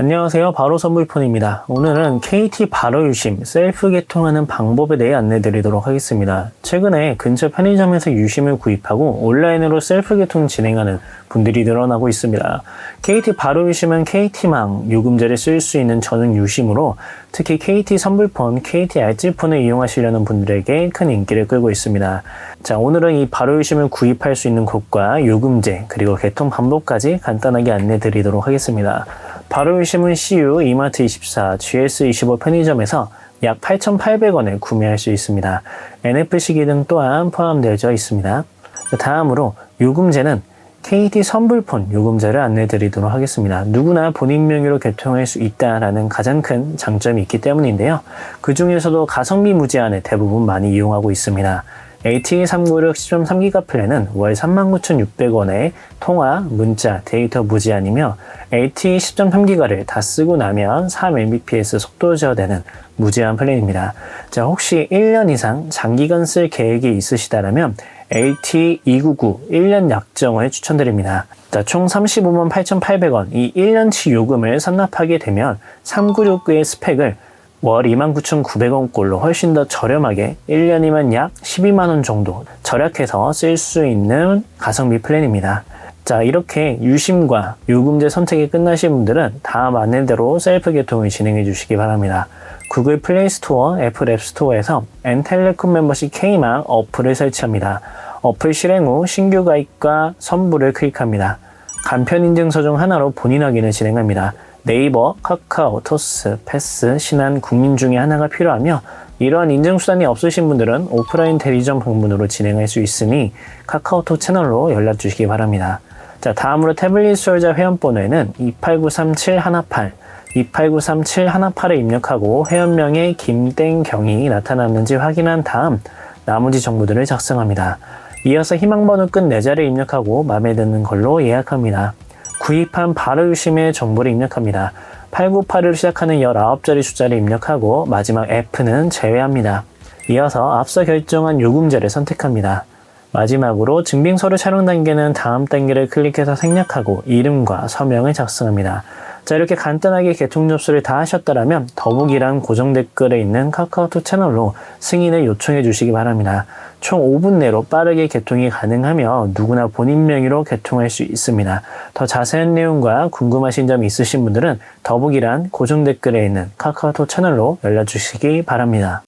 안녕하세요. 바로 선불폰입니다. 오늘은 KT 바로 유심 셀프 개통하는 방법에 대해 안내 드리도록 하겠습니다. 최근에 근처 편의점에서 유심을 구입하고 온라인으로 셀프 개통 진행하는 분들이 늘어나고 있습니다. KT 바로 유심은 KT망 요금제를 쓸 수 있는 전용 유심으로 특히 KT 선불폰, KT 알뜰폰을 이용하시려는 분들에게 큰 인기를 끌고 있습니다. 자, 오늘은 이 바로 유심을 구입할 수 있는 곳과 요금제 그리고 개통 방법까지 간단하게 안내 드리도록 하겠습니다. 바로 유심은 CU, 이마트 24, GS25 편의점에서 약 8,800원에 구매할 수 있습니다. NFC 기능 또한 포함되어 있습니다. 다음으로 요금제는 KT 선불폰 요금제를 안내 드리도록 하겠습니다. 누구나 본인 명의로 개통할 수 있다라는 가장 큰 장점이 있기 때문인데요. 그 중에서도 가성비 무제한을 대부분 많이 이용하고 있습니다. AT 396 10.3기가 플랜은 월 39,600원에 통화, 문자, 데이터 무제한이며 AT 10.3기가를 다 쓰고 나면 3mbps 속도 저하되는 무제한 플랜입니다. 자, 혹시 1년 이상 장기간 쓸 계획이 있으시다면 AT 299 1년 약정을 추천드립니다. 자, 총 35만 8,800원 이 1년치 요금을 선납하게 되면 396의 스펙을 월 29,900원꼴로 훨씬 더 저렴하게 1년이면 약 12만원 정도 절약해서 쓸 수 있는 가성비 플랜입니다. 자, 이렇게 유심과 요금제 선택이 끝나신 분들은 다음 안내대로 셀프 개통을 진행해 주시기 바랍니다. 구글 플레이 스토어, 애플 앱 스토어에서 엔텔레콤 멤버십 K망 어플을 설치합니다. 어플 실행 후 신규 가입과 선불을 클릭합니다. 간편 인증서 중 하나로 본인 확인을 진행합니다. 네이버, 카카오, 토스, 패스, 신한, 국민 중에 하나가 필요하며 이러한 인증수단이 없으신 분들은 오프라인 대리점 방문으로 진행할 수 있으니 카카오톡 채널로 연락 주시기 바랍니다. 자, 다음으로 태블릿 수요자 회원 번호에는 2893718, 2893718을 입력하고 회원명의 김땡경이 나타났는지 확인한 다음 나머지 정보들을 작성합니다. 이어서 희망번호 끝 4자를 입력하고 마음에 드는 걸로 예약합니다. 구입한 바로 유심의 정보를 입력합니다. 898을 시작하는 19자리 숫자를 입력하고 마지막 F는 제외합니다. 이어서 앞서 결정한 요금제를 선택합니다. 마지막으로 증빙서류 촬영 단계는 다음 단계를 클릭해서 생략하고 이름과 서명을 작성합니다. 자 이렇게 간단하게 개통 접수를 다 하셨다면 더보기란 고정 댓글에 있는 카카오톡 채널로 승인을 요청해 주시기 바랍니다. 총 5분 내로 빠르게 개통이 가능하며 누구나 본인 명의로 개통할 수 있습니다. 더 자세한 내용과 궁금하신 점 있으신 분들은 더보기란 고정 댓글에 있는 카카오톡 채널로 연락 주시기 바랍니다.